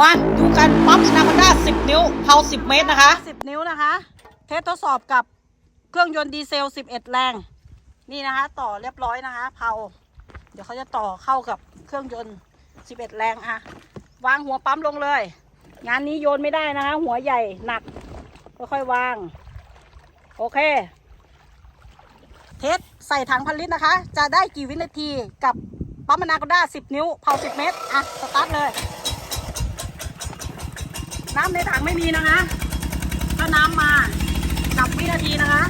มาดูกันปั๊มอนาคอนด้า10 นิ้วเผา10 เมตรนะคะ 10 นิ้วนะคะ เทสทดสอบกับเครื่องยนต์ดีเซล 11 แรง นี่นะคะ ต่อเรียบร้อยนะคะเผาเดี๋ยวเขาจะต่อเข้ากับเครื่องยนต์ 11 แรงอะวางหัวปั๊มลงเลย งานนี้โยนไม่ได้นะคะ หัวใหญ่หนักค่อยๆวาง โอเค เทสใส่ถังพันลิตรนะคะ จะได้กี่วินาทีกับปั๊มอนาคอนด้า10 นิ้วเผา10 เมตรอะสตาร์ทเลย น้ำในถังไม่มีนะคะ ถ้าน้ำมาจับวินาทีนะคะ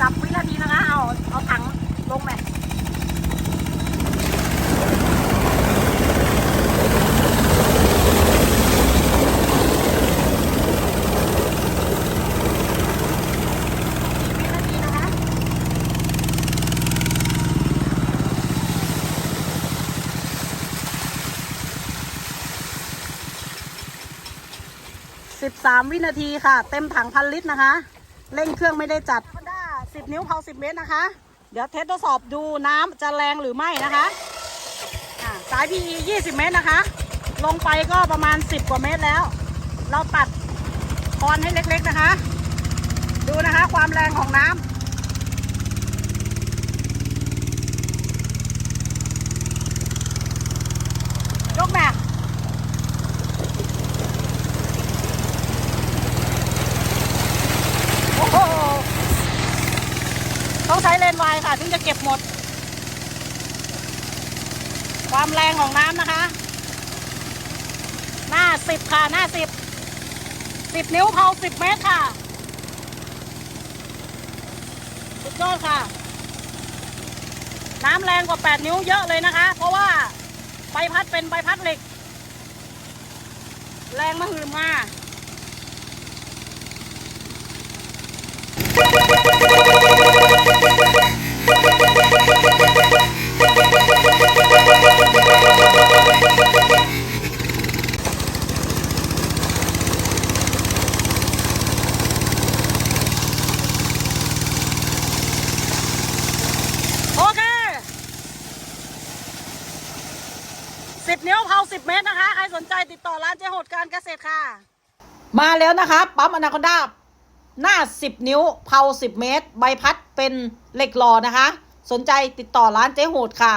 จับวินาทีนะคะ เอาเอาถังลงไปวินาทีนะคะ 13 วินาทีค่ะ เต็มถังพันลิตรนะคะ เร่งเครื่องไม่ได้จัดด้า10 นิ้วเผา10 เมตรนะคะ เดี๋ยวเทสทดสอบดูน้ำจะแรงหรือไม่นะคะอ่าสาย PE 20 เมตรนะคะ ลงไปก็ประมาณ 10 กว่าเมตรแล้ว เราตัดคอนให้เล็กๆนะคะ ดูนะคะความแรงของน้ำยกแบก โอ้โห ต้องใช้ เลนวายค่ะถึงจะเก็บหมด ความแรงของน้ำนะคะ หน้าสิบค่ะ หน้าสิบสิบนิ้วเผาสิบเมตรค่ะ สุดยอดค่ะ น้ำแรงกว่า8นิ้วเยอะเลยนะคะ เพราะว่าใบพัดเป็นใบพัดเหล็ก แรงมาหืมมา สิบนิ้วเผาสิบเมตรนะคะ ใครสนใจติดต่อร้านเจ๊โหดการเกษตรค่ะ มาแล้วนะคะปั๊มอนาคอนด้าหน้า10นิ้วเผา10เมตร ใบพัดเป็นเหล็กหล่อนะคะ สนใจติดต่อร้านเจ๊โหดค่ะ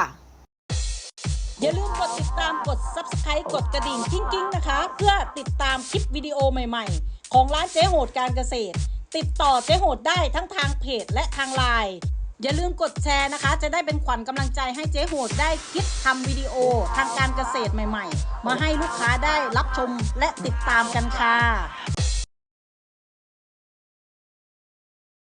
อย่าลืมกดติดตามกด subscribe กดกระดิ่งกิ้งๆนะคะ เพื่อติดตามคลิปวิดีโอใหม่ๆ ของร้านเจ๊โหดการเกษตร ติดต่อเจ๊โหดได้ทั้งทางเพจและทางไลน์ อย่าลืมกดแชร์นะคะ จะได้เป็นขวัญกำลังใจให้เจ๊โหดได้คิดทำวิดีโอทางการเกษตรใหม่ ๆ มาให้ลูกค้าได้รับชมและติดตามกันค่ะ